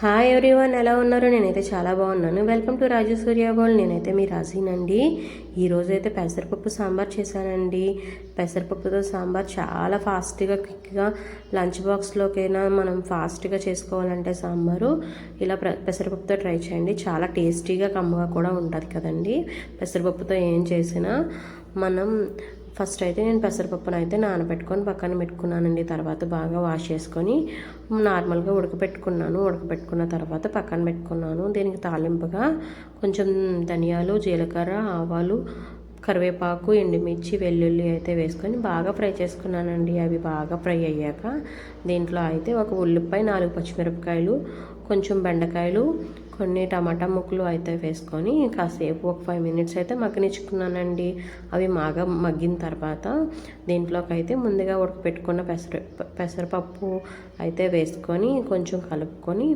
Hi everyone ఎలా ఉన్నారు? నేనైతే చాలా బాగున్నాను. Welcome to Raju Surya world నేనైతే మీ రాజీనండి. ఈరోజు అయితే పెసరపప్పు సాంబార్ చేశానండి. పెసరపప్పుతో సాంబార్ చాలా ఫాస్ట్గా క్విక్గా లంచ్ బాక్స్లోకైనా మనం ఫాస్ట్గా చేసుకోవాలంటే సాంబారు. ఇలా పెసరపప్పుతో ట్రై చేయండి. చాలా టేస్టీగా కమ్మగా కూడా ఉంటుంది కదండి. పెసరపప్పుతో ఏం చేసినా మనం ఫస్ట్ అయితే నేను పెసరపప్పును అయితే నానబెట్టుకొని పక్కన పెట్టుకున్నానండి. తర్వాత బాగా వాష్ చేసుకొని నార్మల్గా ఉడకబెట్టుకున్నాను ఉడకబెట్టుకున్న తర్వాత పక్కన పెట్టుకున్నాను. దీనికి తాలింపుగా కొంచెం ధనియాలు జీలకర్ర ఆవాలు కరివేపాకు ఎండుమిర్చి వెల్లుల్లి అయితే వేసుకొని బాగా ఫ్రై చేసుకున్నానండి. అవి బాగా ఫ్రై అయ్యాక దీంట్లో అయితే ఒక ఉల్లిపాయ నాలుగు పచ్చిమిరపకాయలు కొంచెం బెండకాయలు కొన్ని టమాటా ముక్కలు అయితే వేసుకొని కాసేపు ఒక ఫైవ్ మినిట్స్ అయితే మగ్గనిచ్చుకున్నానండి. అవి బాగా మగ్గిన తర్వాత దీంట్లోకి అయితే ముందుగా ఉడకపెట్టుకున్న పెసర పెసరపప్పు అయితే వేసుకొని కొంచెం కలుపుకొని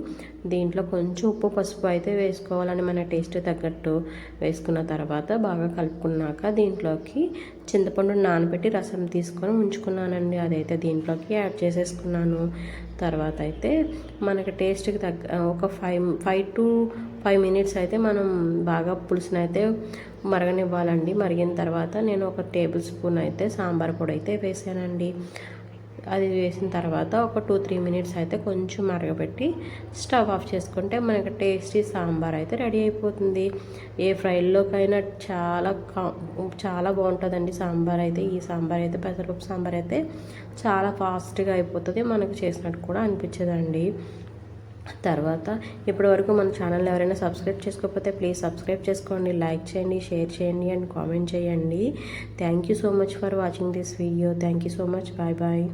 దీంట్లో కొంచెం ఉప్పు పసుపు అయితే వేసుకోవాలని మన టేస్ట్ తగ్గట్టు వేసుకున్న తర్వాత బాగా కలుపుకున్నాక దీంట్లోకి చింతపండు నానబెట్టి రసం తీసుకొని ఉంచుకున్నానండి. అదైతే దీంట్లోకి యాడ్ చేసేసుకున్నాను. తర్వాత అయితే మనకి టేస్ట్కి తగ్గ ఒక five five to five minutes అయితే మనం బాగా పులుసునైతే మరగనివ్వాలండి. మరిగిన తర్వాత నేను ఒక టేబుల్ స్పూన్ అయితే సాంబార్ పొడి అయితే వేసానండి. అది వేసిన తర్వాత ఒక టూ త్రీ మినిట్స్ అయితే కొంచెం మరగబెట్టి స్టవ్ ఆఫ్ చేసుకుంటే మనకి టేస్టీ సాంబార్ అయితే రెడీ అయిపోతుంది. ఏ ఫ్రైల్లోకైనా చాలా కా- చాలా బాగుంటుందండి సాంబార్ అయితే. ఈ సాంబార్ అయితే పెసరపప్పు సాంబార్ అయితే చాలా ఫాస్ట్గా అయిపోతుంది మనకు చేసినట్టు కూడా అనిపించదండి. తర్వాత ఇప్పటివరకు మన ఛానల్ ఎవరైనా సబ్స్క్రైబ్ చేసుకోకపోతే ప్లీజ్ సబ్స్క్రైబ్ చేసుకోండి లైక్ చేయండి షేర్ చేయండి అండ్ కామెంట్ చేయండి. Thank you so much for watching this video thank you so much bye bye